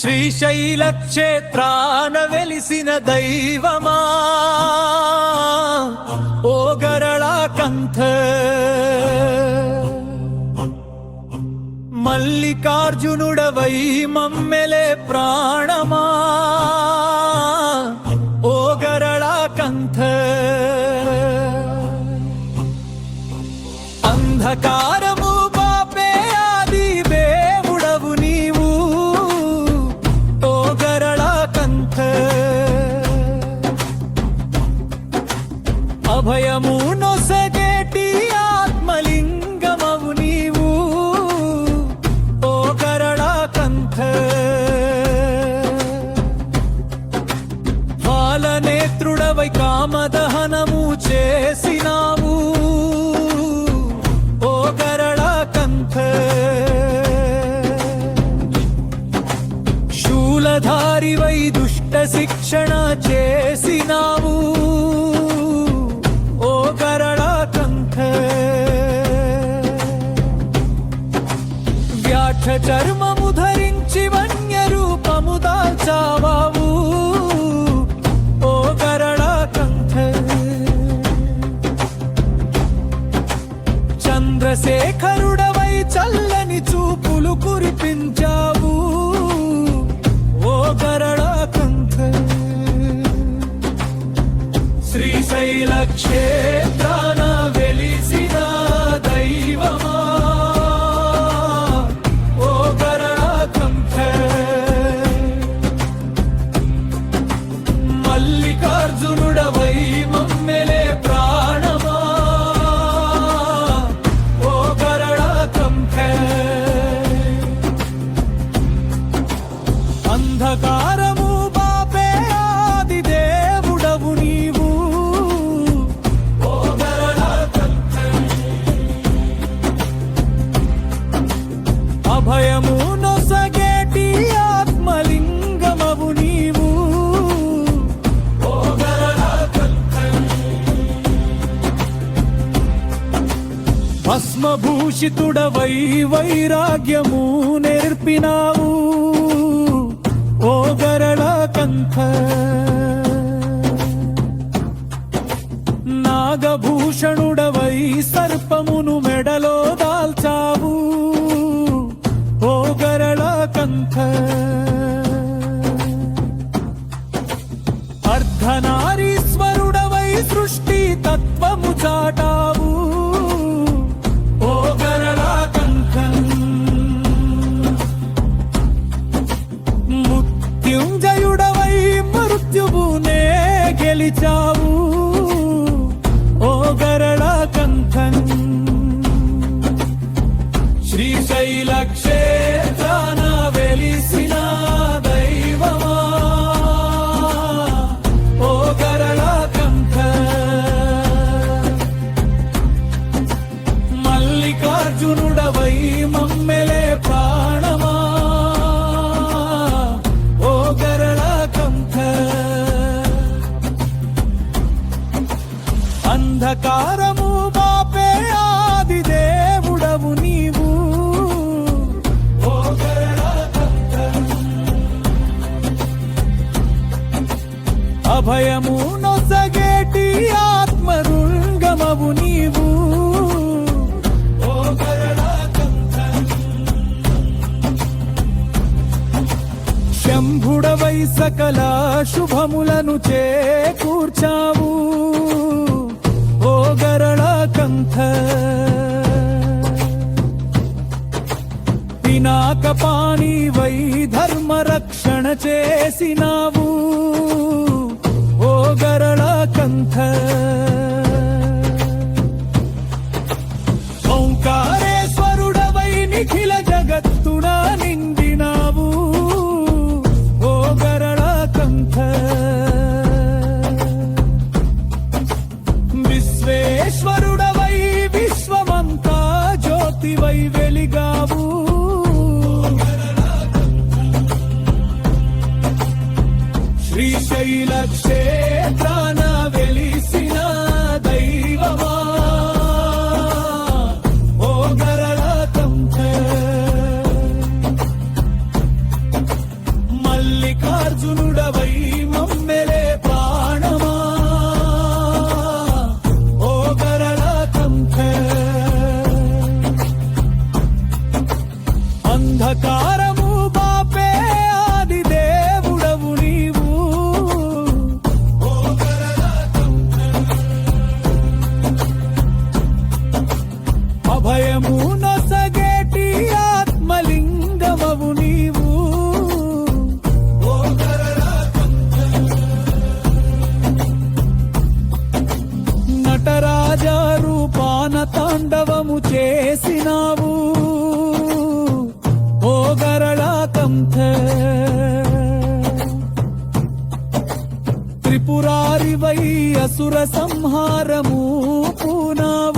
శ్రీశైల క్షేత్రాన వెలిసిన దైవమా? ఓ గరళ కంథ మల్లికార్జునుడవై మమ్మెలే ప్రాణమా? ఓ గరళ కంథ అంధకారం శ్రీశైల క్షేత్రాన వెలిసిన దైవమా? ఓ గరళ కంఠ మల్లికార్జునుడవై మమ్మెలే ప్రాణమా? ఓ గరళ అంధకార భస్మభూషితుడవై వైరాగ్యము నేర్పినావు ఓ గరళ కంథ నాగభూషణుడవై సర్పమును మెడలో దాల్చావు అర్జునుడవై మమ్మెలే ప్రాణమా? ఓ గరళ కంఠ. అంధకారము బాపే ఆది దేవుడవు నీవు. ఓ గరళ కంఠ. అభయము మంగళ శుభములను చేకూర్చావు. ఓ గరళ కంథ పినాకపాణి వై ధర్మ రక్షణ చేసినావు. శైల క్షేత్రాన వెలిసిన దైవమా? ఓ గరళాతం మల్లికార్జునుడవై మమ్మెలే ప్రాణమా? ఓ గరళాతం అంధకారం చేసినావు ఓ గరళ కంథ త్రిపురారి వై అసుర సంహారము పూనావు.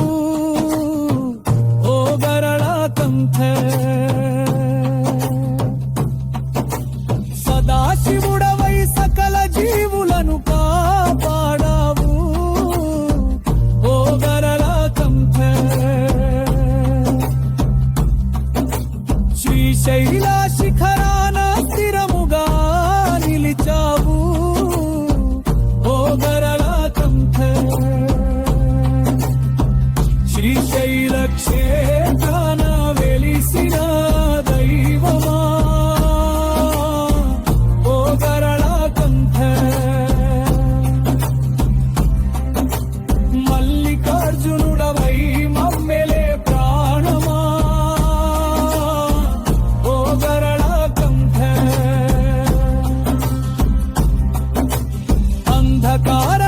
ಅಂಧಕಾರ